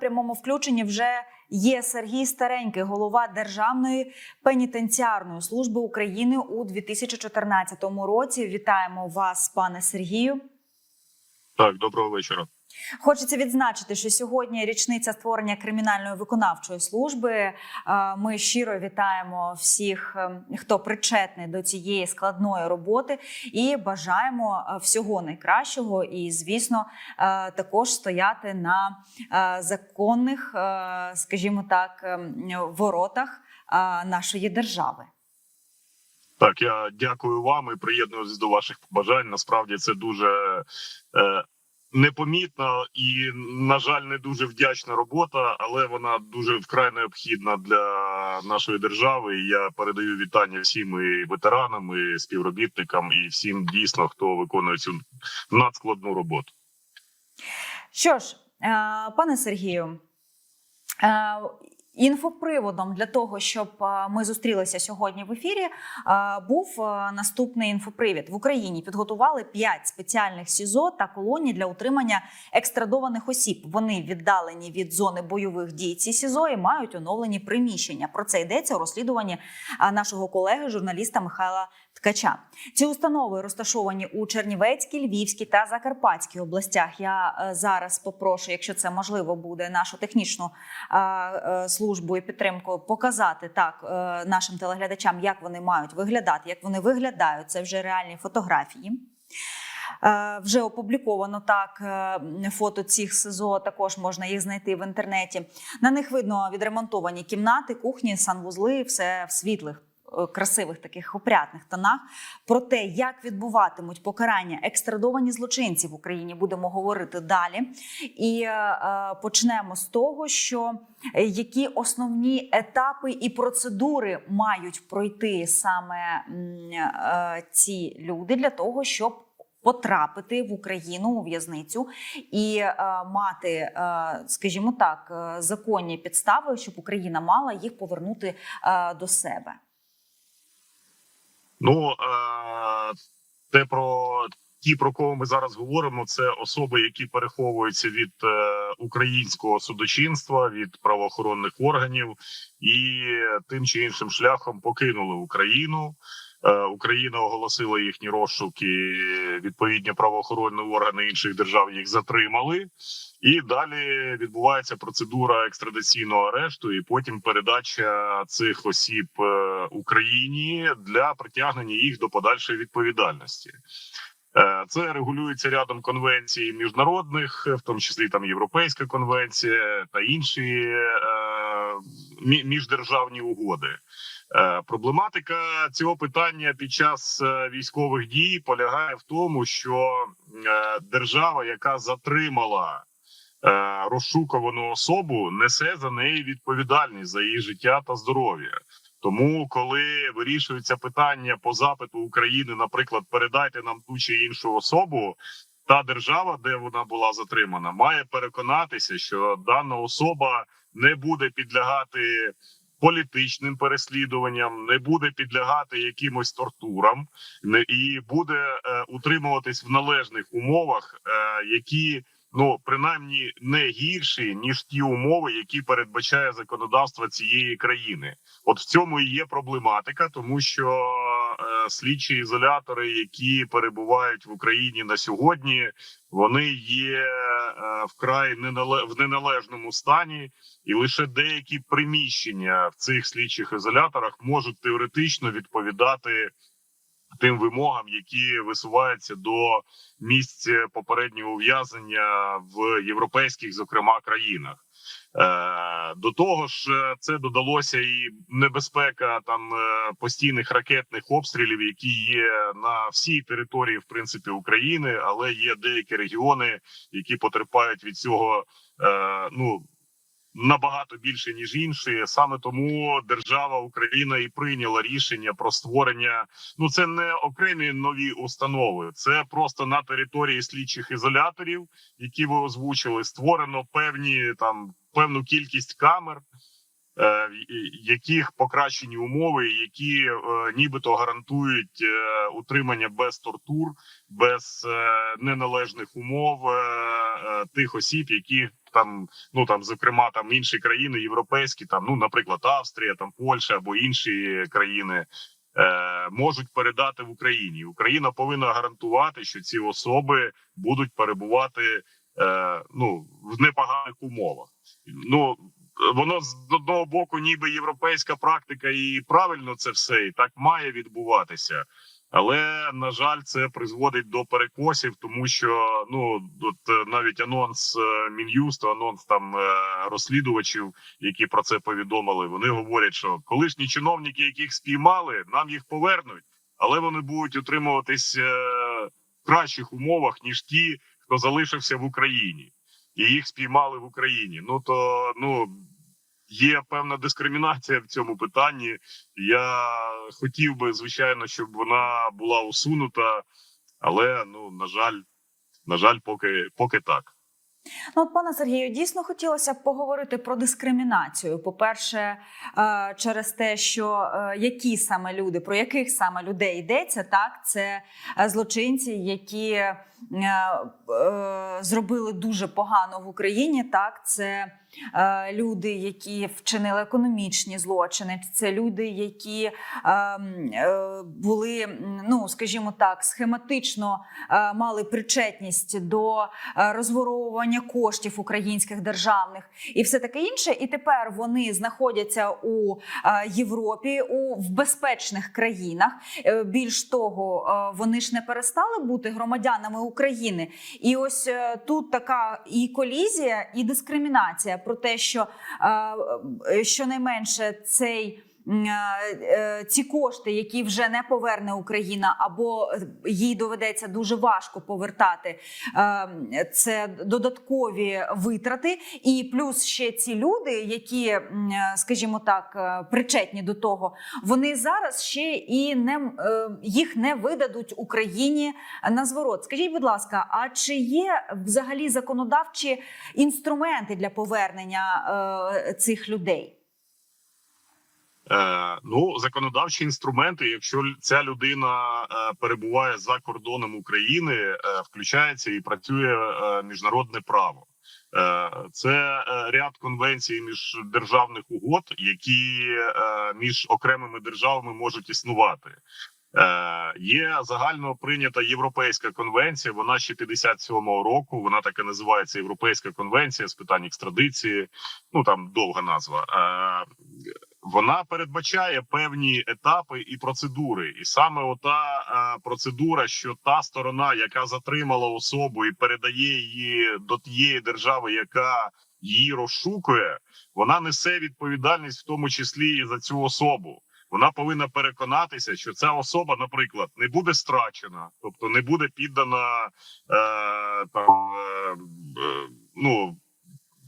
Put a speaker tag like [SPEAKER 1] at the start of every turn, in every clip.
[SPEAKER 1] прямому включенні вже є Сергій Старенький, голова Державної пенітенціарної служби України у 2014 році. Вітаємо вас, пане Сергію.
[SPEAKER 2] Так, доброго вечора.
[SPEAKER 1] Хочеться відзначити, що сьогодні річниця створення кримінальної виконавчої служби. Е, Ми щиро вітаємо всіх, е, хто причетний до цієї складної роботи, і бажаємо е, всього найкращого. І, звісно, також стояти на законних, скажімо так, воротах нашої держави.
[SPEAKER 2] Так, я дякую вам і приєднуюсь до ваших побажань. Насправді це дуже непомітна і, на жаль, не дуже вдячна робота, але вона дуже вкрай необхідна для нашої держави. І я передаю вітання всім і ветеранам, і співробітникам, і всім дійсно, хто виконує цю надскладну роботу.
[SPEAKER 1] Що ж, е, пане Сергію, е, інфоприводом для того, щоб е, ми зустрілися сьогодні в ефірі, е, був е, наступний інфопривід. В Україні підготували 5 спеціальних СІЗО та колоній для утримання екстрадованих осіб. Вони віддалені від зони бойових дій. Ці СІЗО і мають оновлені приміщення. Про це йдеться у розслідуванні нашого колеги, журналіста Михайла Ткача. Ці установи розташовані у Чернівецькій, Львівській та Закарпатській областях. Я е, зараз попрошу, якщо це можливо буде, нашу технічну е, е, службу і підтримку показати так нашим телеглядачам, як вони мають виглядати, як вони виглядають. Це вже реальні фотографії. Вже опубліковано так фото цих СИЗО. Також можна їх знайти в інтернеті. На них видно відремонтовані кімнати, кухні, санвузли, все в світлих. Е, Красивих таких опрятних тонах про те, як відбуватимуть покарання екстрадовані злочинці в Україні, будемо говорити далі. І е, е, почнемо з того, що е, які основні етапи і процедури мають пройти саме е, ці люди для того, щоб потрапити в Україну у в'язницю і е, мати, е, скажімо так, законні підстави, щоб Україна мала їх повернути е, до себе.
[SPEAKER 2] Ну е, те про ті, про кого ми зараз говоримо, це особи, які переховуються від е, українського судочинства, від правоохоронних органів, і тим чи іншим шляхом покинули Україну. Е, Україна оголосила їхні розшуки. Відповідні правоохоронні органи інших держав їх затримали, і далі відбувається процедура екстрадиційного арешту, і потім передача цих осіб Україні для притягнення їх до подальшої відповідальності. Е, Це регулюється рядом конвенцій міжнародних, в тому числі там Європейська конвенція та інші е, міждержавні угоди. Е, Проблематика цього питання під час військових дій полягає в тому, що держава, яка затримала розшукувану особу, несе за неї відповідальність за її життя та здоров'я. Тому, коли вирішується питання по запиту України, наприклад, передайте нам ту чи іншу особу, та держава, де вона була затримана, має переконатися, що дана особа не буде підлягати політичним переслідуванням, не буде підлягати якимось тортурам, не і буде е, утримуватись в належних умовах, е, які ну принаймні не гірші ніж ті умови, які передбачає законодавство цієї країни. От в цьому і є проблематика, тому що е, слідчі ізолятори, які перебувають в Україні на сьогодні, вони є е, вкрай в неналежному стані, і лише деякі приміщення в цих слідчих ізоляторах можуть теоретично відповідати тим вимогам, які висуваються до місць попереднього ув'язнення в європейських, зокрема, країнах. Е, До того ж, е, це додалося і небезпека там е, постійних ракетних обстрілів, які є на всій території, в принципі, України, але є деякі регіони, які потерпають від цього. Ну набагато більше ніж інші. Саме тому держава Україна і прийняла рішення про створення. Ну це не окремі нові установи, це просто на території слідчих ізоляторів, які ви озвучили, створено певні там певну кількість камер. е, яких покращені умови, які е, нібито гарантують е, утримання без тортур, без е, неналежних умов е, е, тих осіб, які там, ну там, зокрема, там інші країни європейські, там, ну, наприклад, Австрія, там Польща або інші країни. е, Можуть передати в Україні. Україна повинна гарантувати, що ці особи будуть перебувати е, ну в непоганих умовах. Ну воно з одного боку, ніби європейська практика, і правильно це все і так має відбуватися. Але на жаль, це призводить до перекосів, тому що ну от е, навіть анонс е, мін'юсту, анонс там е, розслідувачів, які про це повідомили, вони говорять, що колишні чиновники, яких спіймали, нам їх повернуть, але вони будуть утримуватись в кращих умовах ніж ті, хто залишився в Україні, і їх спіймали в Україні. Ну то ну є певна дискримінація в цьому питанні. Я хотів би, звичайно, щоб вона була усунута, але ну на жаль, на жаль, поки поки так.
[SPEAKER 1] Ну, от, пане Сергію, дійсно хотілося б поговорити про дискримінацію. По-перше, е, через те, що е, які саме люди, про яких саме людей йдеться, так це е, злочинці, які зробили дуже погано в Україні. Так, це люди, які вчинили економічні злочини, це люди, які е, м, е, були, ну скажімо так, схематично е, мали причетність до е, розворовування коштів українських державних і все таке інше. І тепер вони знаходяться у е, Європі у в безпечних країнах. Е, Більш того, е, вони ж не перестали бути громадянами України. І ось е, тут така і колізія, і дискримінація про те, що що найменше цей. Е, е, Ці кошти, які вже не поверне Україна, або е, їй доведеться дуже важко повертати, це додаткові витрати, і плюс ще ці люди, які, скажімо так, причетні до того, вони зараз ще і не їх не видадуть Україні на зворот. Скажіть, будь ласка, а чи є взагалі законодавчі інструменти для повернення цих людей?
[SPEAKER 2] Е, ну, законодавчі інструменти, якщо ця людина е, перебуває за кордоном України, е, включається і працює міжнародне право. Це ряд конвенцій міждержавних угод, які між окремими державами можуть існувати. Є загально прийнята європейська конвенція. Вона ще 57-го року. Вона так і називається Європейська конвенція з питань екстрадиції. Ну там довга назва. Вона передбачає певні етапи і процедури, і саме ота е, процедура, що та сторона, яка затримала особу і передає її до тієї держави, яка її розшукує, вона несе відповідальність, в тому числі і за цю особу. Вона повинна переконатися, що ця особа, наприклад, не буде страчена, тобто не буде піддана е, там е, е, ну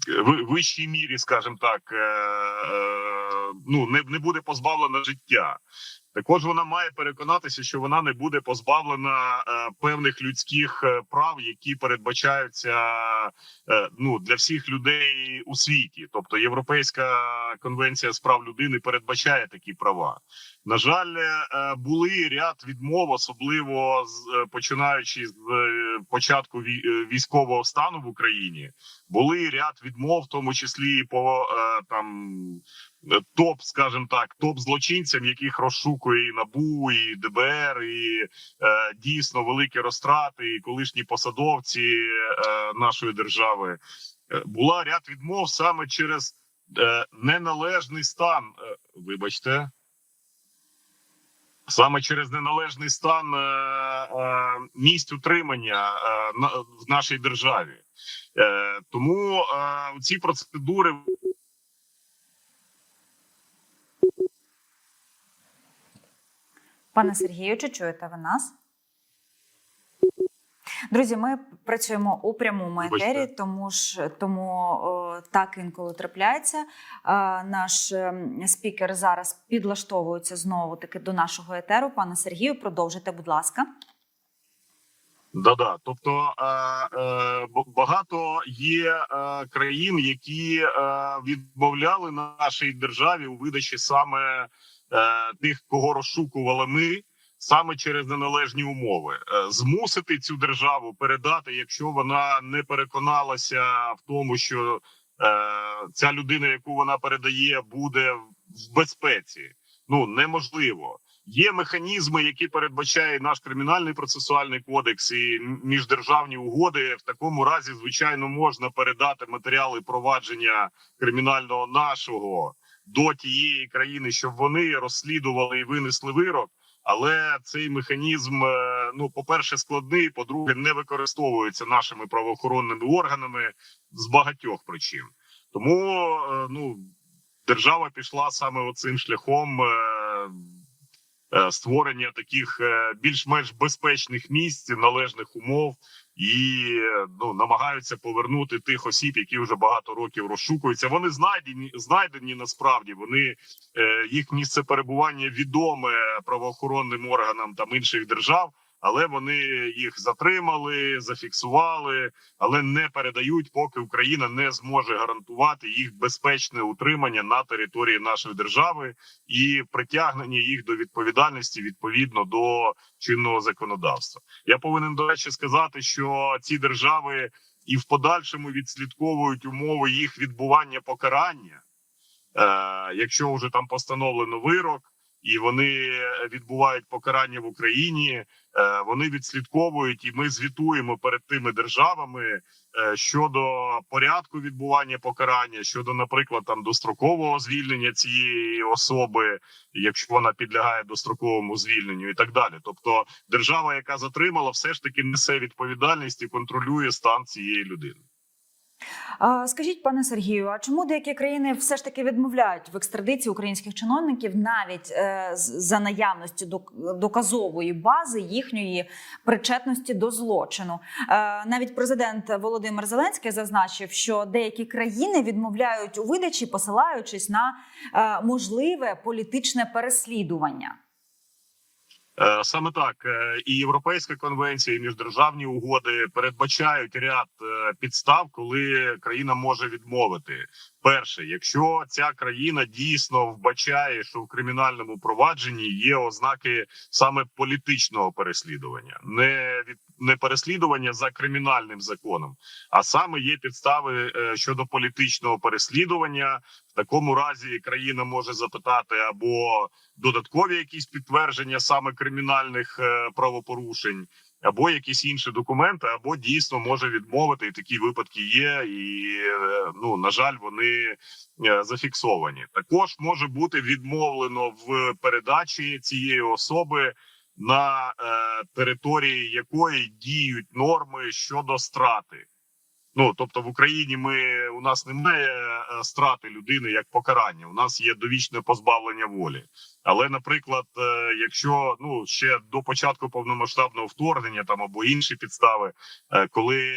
[SPEAKER 2] ви- вищій мірі, скажімо так, е, е, ну не, не буде позбавлена життя. Також вона має переконатися, що вона не буде позбавлена е, певних людських е, прав, які передбачаються е, ну для всіх людей у світі. Тобто Європейська конвенція з прав людини передбачає такі права. На жаль, були ряд відмов, особливо починаючи з початку військового стану в Україні. Були ряд відмов, в тому числі по там топ, скажімо так, топ злочинцям, яких розшукує і набу, і ДБР, і е, дійсно великі розтрати, і колишні посадовці е, нашої держави. Е, Була ряд відмов саме через е, неналежний стан. е, Вибачте. Саме через неналежний стан е, е, місць утримання е, на, в нашій державі. Е, тому е, ці процедури
[SPEAKER 1] Пане Сергію, чи чуєте ви нас? Друзі, ми працюємо у прямому етері, тому ж тому о, так інколи трапляється. А, наш ем, спікер зараз підлаштовується знову таки до нашого етеру. Пане Сергію, продовжуйте, будь ласка.
[SPEAKER 2] Да-да. Тобто е, е, багато є е, країн, які е, відмовляли нашій державі у видачі саме е, тих, кого розшукували ми. саме через неналежні умови. Е, Змусити цю державу передати, якщо вона не переконалася в тому, що е, ця людина, яку вона передає, буде в безпеці. Ну неможливо. Є механізми, які передбачає наш кримінальний процесуальний кодекс і міждержавні угоди. В такому разі, звичайно, можна передати матеріали провадження кримінального нашого до тієї країни, щоб вони розслідували і винесли вирок. Але цей механізм, е, ну, по-перше, складний, по-друге, не використовується нашими правоохоронними органами з багатьох причин. Тому е, ну, держава пішла саме оцим шляхом. Е, Створення таких е, більш-менш безпечних місць, належних умов, і ну намагаються повернути тих осіб, які вже багато років розшукуються. Вони знайдені знайдені насправді. Вони е, їх місце перебування відоме правоохоронним органам там інших держав, але вони їх затримали, зафіксували, але не передають, поки Україна не зможе гарантувати їх безпечне утримання на території нашої держави і притягнення їх до відповідальності відповідно до чинного законодавства. Я повинен до речі сказати, що ці держави і в подальшому відслідковують умови їх відбування покарання, е, якщо вже там постановлено вирок. І вони відбувають покарання в Україні. е, Вони відслідковують, і ми звітуємо перед тими державами е, щодо порядку відбування покарання, щодо, наприклад, там дострокового звільнення цієї особи, якщо вона підлягає достроковому звільненню, і так далі. Тобто, держава, яка затримала, все ж таки несе відповідальність і контролює стан цієї людини.
[SPEAKER 1] Скажіть, пане Сергію, а чому деякі країни все ж таки відмовляють в екстрадиції українських чиновників навіть е, за наявності док- доказової бази їхньої причетності до злочину? Е, навіть президент Володимир Зеленський зазначив, що деякі країни відмовляють у видачі, посилаючись на е, можливе політичне переслідування.
[SPEAKER 2] Е, Саме так Е, і Європейська конвенція, і міждержавні угоди передбачають ряд е, підстав, коли країна може відмовити. Перше, якщо ця країна дійсно вбачає, що в кримінальному провадженні є ознаки саме політичного переслідування, не від не переслідування за кримінальним законом, а саме є підстави е, щодо політичного переслідування. В такому разі країна може запитати або додаткові якісь підтвердження саме кримінальних е, правопорушень, або якісь інші документи, або дійсно може відмовити. І такі випадки є, і е, ну на жаль, вони е, зафіксовані. Також може бути відмовлено в передачі цієї особи. На е, території якої діють норми щодо страти, Ну тобто в Україні ми у нас немає е, страти людини як покарання. У нас є довічне позбавлення волі. Але, наприклад, е, якщо ну ще до початку повномасштабного вторгнення там або інші підстави, е, коли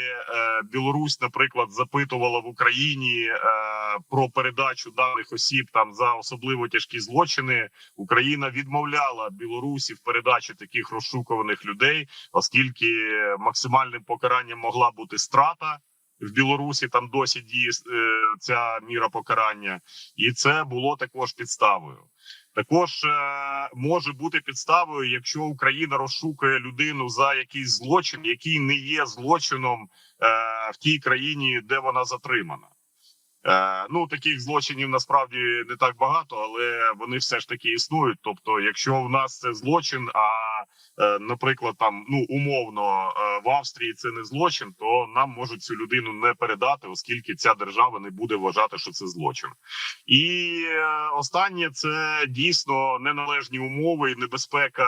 [SPEAKER 2] Білорусь, наприклад, запитувала в Україні про передачу даних осіб там за особливо тяжкі злочини, Україна відмовляла Білорусі в передачі таких розшукуваних людей, оскільки максимальним покаранням могла бути страта. В Білорусі там досі діє е, ця міра покарання, і це було також підставою. Також е, може бути підставою, якщо Україна розшукує людину за якийсь злочин, який не є злочином е, в тій країні, де вона затримана. Ну таких злочинів насправді не так багато, але вони все ж таки існують. Тобто, якщо в нас це злочин, а наприклад, там ну умовно е, в Австрії це не злочин, то нам можуть цю людину не передати, оскільки ця держава не буде вважати, що це злочин. І е, останнє це дійсно неналежні умови і небезпека.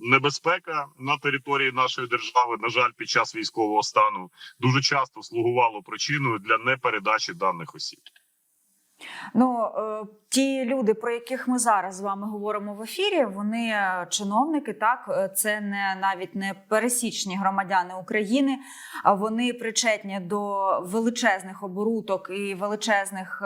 [SPEAKER 2] Небезпека на території нашої держави, на жаль, під час військового стану дуже часто слугувало причиною для непередачі даних осіб.
[SPEAKER 1] Ну, е, ті люди, про яких ми зараз з вами говоримо в ефірі, вони е, чиновники, так е, це не навіть не пересічні громадяни України, вони причетні до величезних оборудок і величезних,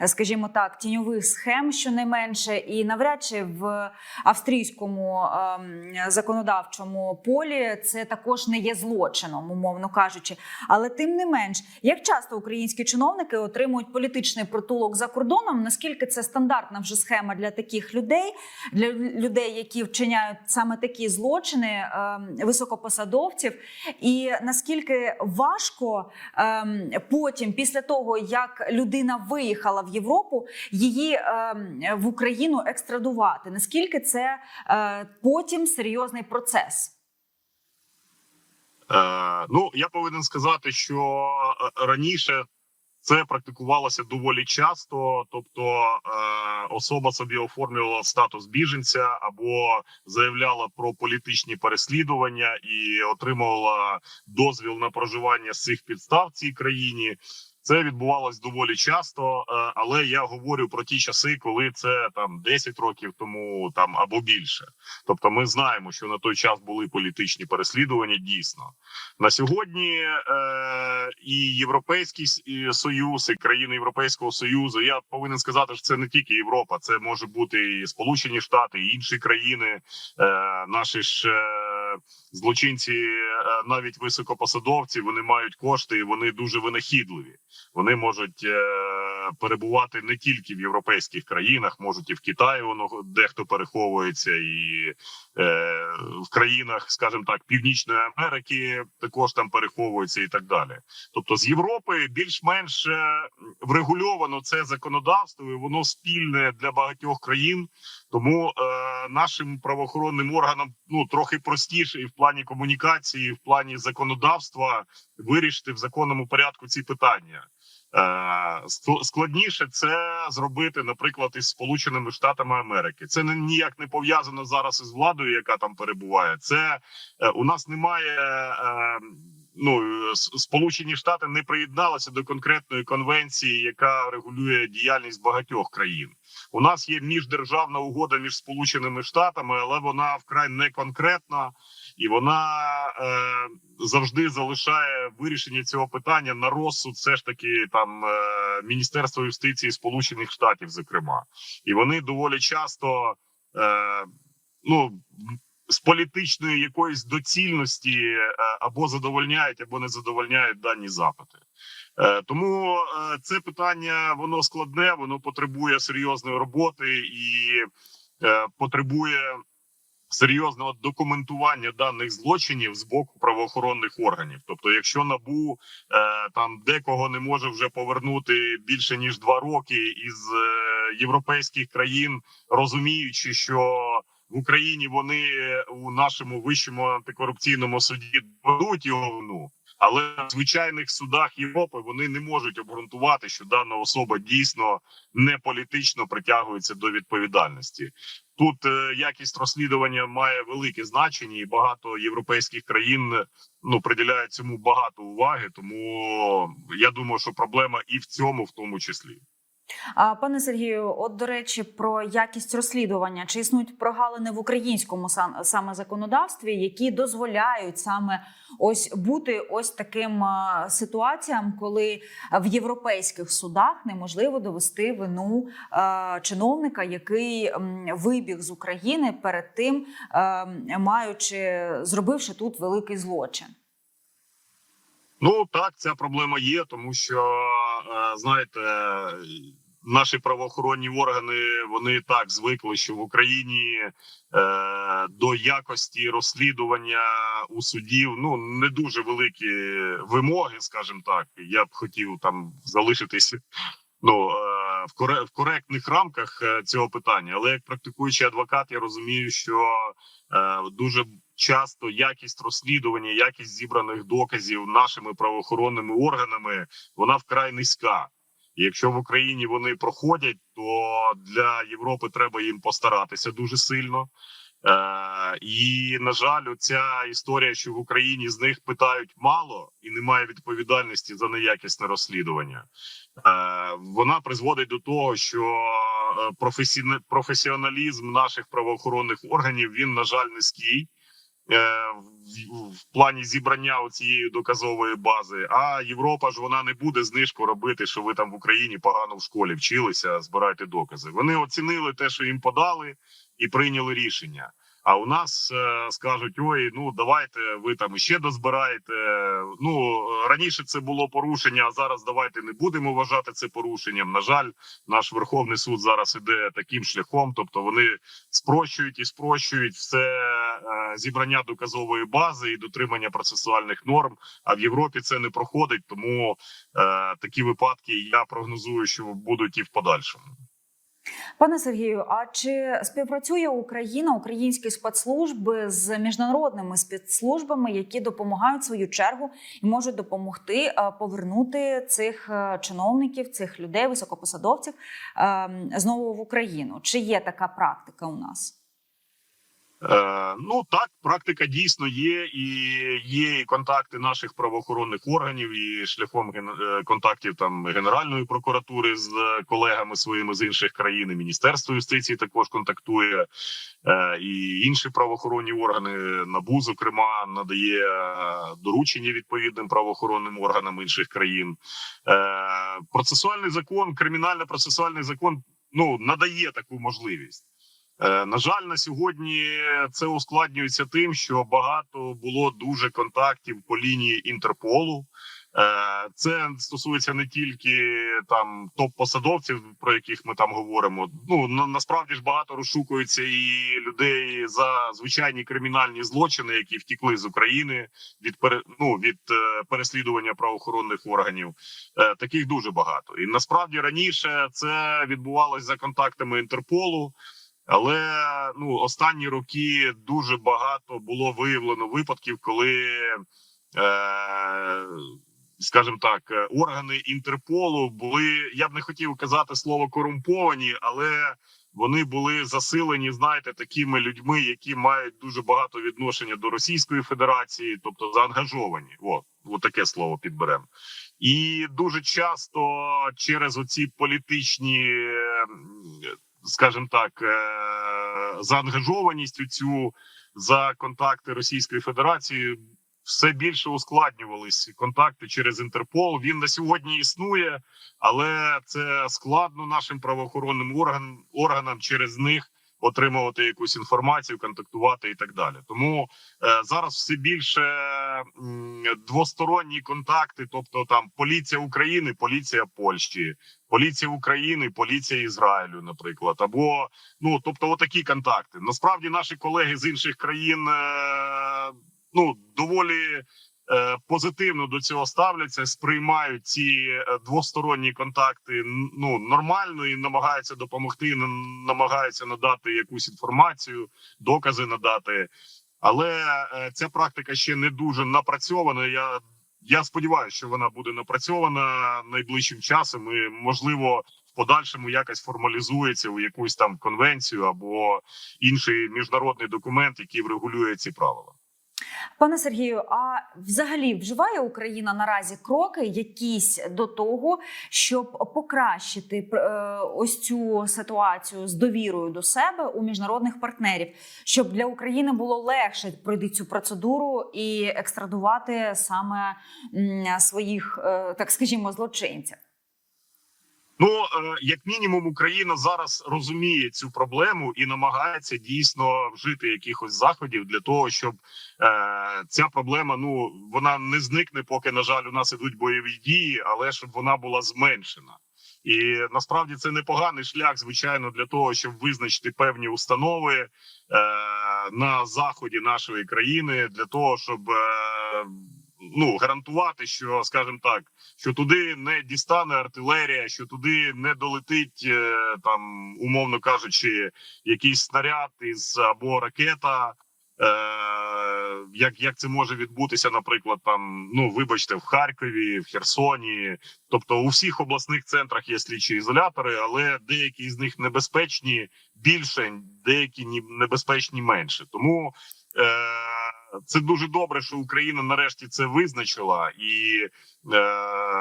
[SPEAKER 1] е, скажімо так, тіньових схем, щонайменше, і навряд чи в австрійському ем, законодавчому полі це також не є злочином, умовно кажучи. Але тим не менш, як часто українські чиновники отримують політичний притулок за кордоном. Наскільки це стандартна вже схема для таких людей, для людей, які вчиняють саме такі злочини е, високопосадовців, і наскільки важко е, потім, після того як людина виїхала в Європу, її е, в Україну екстрадувати? Наскільки це е, потім серйозний процес?
[SPEAKER 2] Е, ну я повинен сказати, що е, раніше це практикувалося доволі часто. Тобто е, особа собі оформлювала статус біженця або заявляла про політичні переслідування і отримувала дозвіл на проживання з цих підстав в цій країні. Це відбувалось доволі часто, е, але я говорю про ті часи, коли це там 10 років тому, там або більше. Тобто, ми знаємо, що на той час були політичні переслідування. Дійсно на сьогодні е, і Європейський Союз, і країни Європейського Союзу. Я повинен сказати, що це не тільки Європа, це може бути і Сполучені Штати, і інші країни. Е, наші ж е, злочинці, е, навіть високопосадовці, вони мають кошти, і вони дуже винахідливі. Вони можуть е, перебувати не тільки в європейських країнах, можуть і в Китаї воно дехто переховується, і е, в країнах, скажімо так, Північної Америки також там переховуються і так далі. Тобто з Європи більш-менш е, врегульовано це законодавство, і воно спільне для багатьох країн. Тому е, нашим правоохоронним органам ну трохи простіше і в плані комунікації, і в плані законодавства вирішити в законному порядку ці питання. Е, складніше це зробити, наприклад, із Сполученими Штатами Америки. Це ніяк не пов'язано зараз із владою, яка там перебуває. Це е, у нас немає. Е, Ну, Сполучені Штати не приєдналися до конкретної конвенції, яка регулює діяльність багатьох країн. У нас є міждержавна угода між Сполученими Штатами, але вона вкрай не конкретна, і вона е, завжди залишає вирішення цього питання на розсуд, все ж таки там е, Міністерства юстиції Сполучених Штатів, зокрема, і вони доволі часто е, ну. З політичної якоїсь доцільності е, або задовольняють, або не задовольняють дані запити. Е, Тому е, це питання воно складне, воно потребує серйозної роботи і потребує серйозного документування даних злочинів з боку правоохоронних органів. Тобто, якщо набу е, там декого не може вже повернути більше ніж два роки із е, європейських країн, розуміючи, що в Україні вони у нашому вищому антикорупційному суді доведуть його вину. Але в звичайних судах Європи вони не можуть обґрунтувати, що дана особа дійсно не політично притягується до відповідальності. Тут е, якість розслідування має велике значення, і багато європейських країн ну приділяють цьому багато уваги. Тому я думаю, що проблема і в цьому, в тому числі.
[SPEAKER 1] Пане Сергію, от до речі, про якість розслідування чи існують прогалини в українському сам- саме законодавстві, які дозволяють саме ось бути ось таким ситуаціям, коли в європейських судах неможливо довести вину чиновника, який вибіг з України перед тим, маючи зробивши тут великий злочин.
[SPEAKER 2] Ну так, ця проблема є, тому що е, знаєте, наші правоохоронні органи вони так звикли, що в Україні е, до якості розслідування у судів ну не дуже великі вимоги, скажімо так. Я б хотів там залишитись ну е, в коре коректних рамках е, цього питання. Але як практикуючий адвокат, я розумію, що е, дуже часто якість розслідування, якість зібраних доказів нашими правоохоронними органами вона вкрай низька. І якщо в Україні вони проходять, то для Європи треба їм постаратися дуже сильно. Е, і на жаль, ця історія, що в Україні з них питають мало і немає відповідальності за неякісне розслідування. Е, вона призводить до того, що е, професіоналізм наших правоохоронних органів він на жаль низький. Е, В, плані зібрання цієї доказової бази, а Європа ж вона не буде знижку робити, що ви там в Україні погано в школі вчилися, збирайте докази. Вони оцінили те, що їм подали, і прийняли рішення. А у нас е, скажуть: ой, ну давайте ви там іще дозбираєте. Ну раніше це було порушення, а зараз давайте не будемо вважати це порушенням. На жаль, наш Верховний суд зараз іде таким шляхом, тобто вони спрощують і спрощують все зібрання доказової бази і дотримання процесуальних норм. А в Європі це не проходить, тому е, такі випадки я прогнозую, що будуть і в подальшому.
[SPEAKER 1] Пане Сергію, а чи співпрацює Україна, українські спецслужби з міжнародними спецслужбами, які допомагають свою чергу і можуть допомогти е, повернути цих е, чиновників, цих людей, високопосадовців е, знову в Україну? Чи є така практика у нас?
[SPEAKER 2] Е, ну так, практика дійсно є, і є і контакти наших правоохоронних органів, і шляхом е, контактів там Генеральної прокуратури з колегами своїми з інших країн. І Міністерство юстиції також контактує, е, і інші правоохоронні органи НАБУ, зокрема, надає доручення відповідним правоохоронним органам інших країн. Процесуальний закон, кримінально-процесуальний закон ну надає таку можливість. Е, На жаль, на сьогодні це ускладнюється тим, що багато було дуже контактів по лінії Інтерполу. Е, Це стосується не тільки там топ-посадовців, про яких ми там говоримо. Ну насправді ж багато розшукується і людей за звичайні кримінальні злочини, які втікли з України від ну, від е, переслідування правоохоронних органів. Таких дуже багато. І насправді раніше це відбувалося за контактами Інтерполу. Але ну останні роки дуже багато було виявлено випадків, коли, е, скажімо так, е, органи Інтерполу були. Я б не хотів казати слово корумповані, але вони були засилені, знаєте, такими людьми, які мають дуже багато відношення до Російської Федерації, тобто заангажовані. О, от таке слово підберемо. І дуже часто через оці політичні. Скажімо так, е, заангажованість у цю за контакти Російської Федерації все більше ускладнювались контакти через Інтерпол. Він на сьогодні існує, але це складно нашим правоохоронним орган, органам через них отримувати якусь інформацію, контактувати і так далі. Тому е, зараз все більше двосторонні контакти, тобто там поліція України, поліція Польщі, поліція України, поліція Ізраїлю, наприклад, або ну тобто, отакі контакти. Насправді, наші колеги з інших країн е, ну доволі. е, Позитивно до цього ставляться, сприймають ці е, двосторонні контакти ну нормально і намагаються допомогти, намагаються надати якусь інформацію, докази надати. Але е, ця практика ще не дуже напрацьована. Я я сподіваюся, що вона буде напрацьована найближчим часом. і можливо в подальшому якось формалізується у якусь там конвенцію або інший міжнародний документ, який врегулює ці правила.
[SPEAKER 1] Пане Сергію, а взагалі вживає Україна наразі кроки якісь до того, щоб покращити е, ось цю ситуацію з довірою до себе у міжнародних партнерів, щоб для України було легше пройти цю процедуру і екстрадувати саме своїх, е, так скажімо, злочинців.
[SPEAKER 2] Ну е, як мінімум, Україна зараз розуміє цю проблему і намагається дійсно вжити якихось заходів для того, щоб е, ця проблема ну вона не зникне, поки на жаль у нас ідуть бойові дії, але щоб вона була зменшена. І насправді це непоганий шлях, звичайно, для того, щоб визначити певні установи е, на заході нашої країни, для того, щоб е, ну гарантувати, що скажімо так, що туди не дістане артилерія, що туди не долетить е, там, умовно кажучи, якийсь снаряд із або ракета. Е, як, як це може відбутися, наприклад, там ну вибачте, в Харкові, в Херсоні, тобто у всіх обласних центрах є слідчі ізолятори, але деякі з них небезпечні більше, деякі небезпечні менше. Тому е, це дуже добре, що Україна нарешті це визначила і е,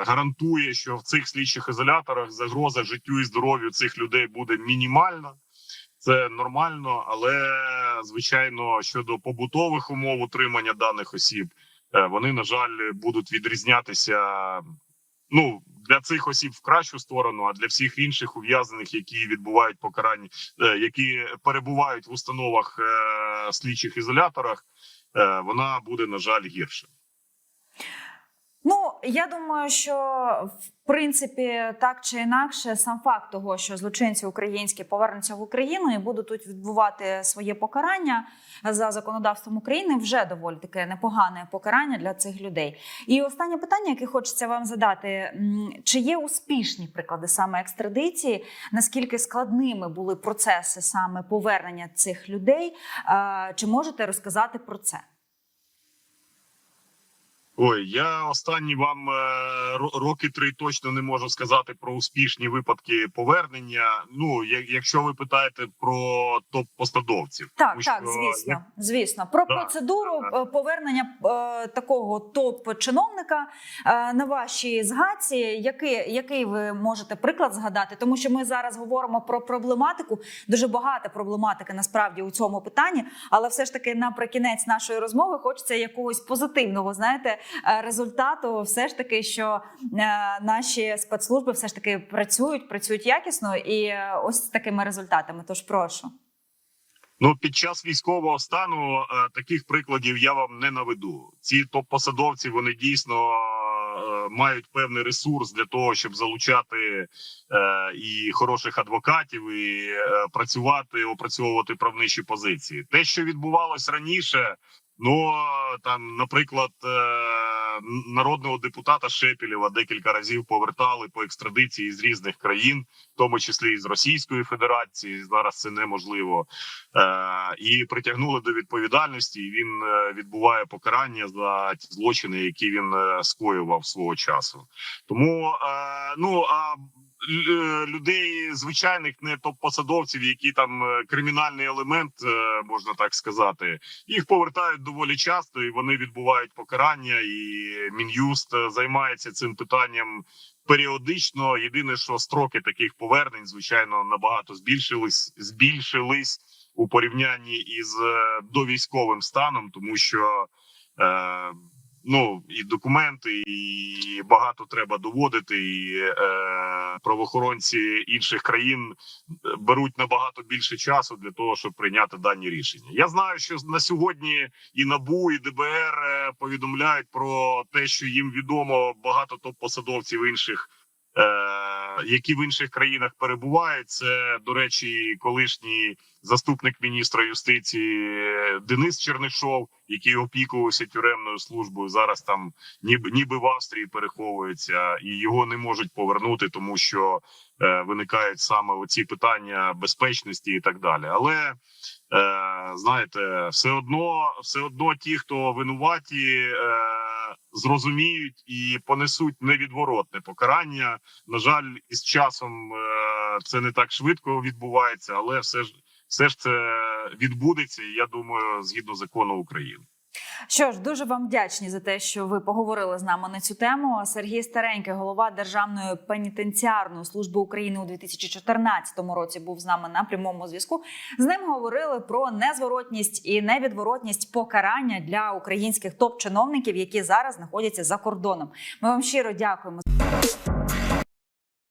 [SPEAKER 2] гарантує, що в цих слідчих ізоляторах загроза життю і здоров'ю цих людей буде мінімальна. Це нормально, але звичайно, щодо побутових умов утримання даних осіб, е, вони на жаль будуть відрізнятися ну для цих осіб в кращу сторону, а для всіх інших ув'язнених, які відбувають покарання, е, які перебувають в установах е, слідчих ізоляторах, вона буде на жаль гірше.
[SPEAKER 1] Ну я думаю, що в принципі так чи інакше, сам факт того, що злочинці українські повернуться в Україну і будуть тут відбувати своє покарання за законодавством України, вже доволі таке непогане покарання для цих людей. І останнє питання, яке хочеться вам задати: чи є успішні приклади саме екстрадиції? Наскільки складними були процеси саме повернення цих людей? Чи можете розказати про це?
[SPEAKER 2] Ой, я останні вам е, роки три точно не можу сказати про успішні випадки повернення. Ну, я- якщо ви питаєте про топ-посадовців,
[SPEAKER 1] Так,
[SPEAKER 2] Тому
[SPEAKER 1] так,
[SPEAKER 2] що
[SPEAKER 1] звісно, звісно. Про
[SPEAKER 2] Так,
[SPEAKER 1] процедуру
[SPEAKER 2] так.
[SPEAKER 1] е, повернення е, такого топ-чиновника е, на вашій згадці. Який, який ви можете приклад згадати? Тому що ми зараз говоримо про проблематику. Дуже багато проблематики насправді у цьому питанні, але все ж таки наприкінець нашої розмови хочеться якогось позитивного, знаєте, результату. Все ж таки, що е, наші спецслужби все ж таки працюють, працюють якісно і е, ось такими результатами. Тож прошу.
[SPEAKER 2] Ну, під час військового стану е, таких прикладів я вам не наведу. Ці топ-посадовці вони дійсно е, мають певний ресурс для того, щоб залучати е, і хороших адвокатів, і е, працювати, опрацьовувати правничі позиції. Те, що відбувалось раніше, ну там, наприклад, е, народного депутата Шепілєва декілька разів повертали по екстрадиції з різних країн, в тому числі і з Російської Федерації. Зараз це неможливо е, і притягнули до відповідальності. і Він е, відбуває покарання за ті злочини, які він скоював свого часу. Тому ну а людей звичайних не топ-посадовців, які там е, кримінальний елемент, е, можна так сказати, їх повертають доволі часто, і вони відбувають покарання. І мін'юст е, займається цим питанням періодично. Єдине, що строки таких повернень, звичайно, набагато збільшились, збільшились у порівнянні із е, довійськовим станом, тому що е, ну і документи, і багато треба доводити. І е, правоохоронці інших країн беруть набагато більше часу для того, щоб прийняти дані рішення. Я знаю, що на сьогодні і набу, і ДБР е, повідомляють про те, що їм відомо багато топ-посадовців інших. Е, Які в інших країнах перебувають, це до речі, колишній заступник міністра юстиції Денис Чернишов, який опікувався тюремною службою. Зараз там ніби ніби в Австрії переховується, і його не можуть повернути, тому що е, виникають саме оці питання безпечності і так далі. Але е, знаєте, все одно, все одно ті, хто винуваті, зрозуміють і понесуть невідворотне покарання. На жаль, із часом е, це не так швидко відбувається, але все ж все ж це відбудеться. І я думаю, згідно закону України.
[SPEAKER 1] Що ж, дуже вам вдячні за те, що ви поговорили з нами на цю тему. Сергій Старенький, голова Державної пенітенціарної служби України у 2014 році, був з нами на прямому зв'язку. З ним говорили про незворотність і невідворотність покарання для українських топ-чиновників, які зараз знаходяться за кордоном. Ми вам щиро дякуємо.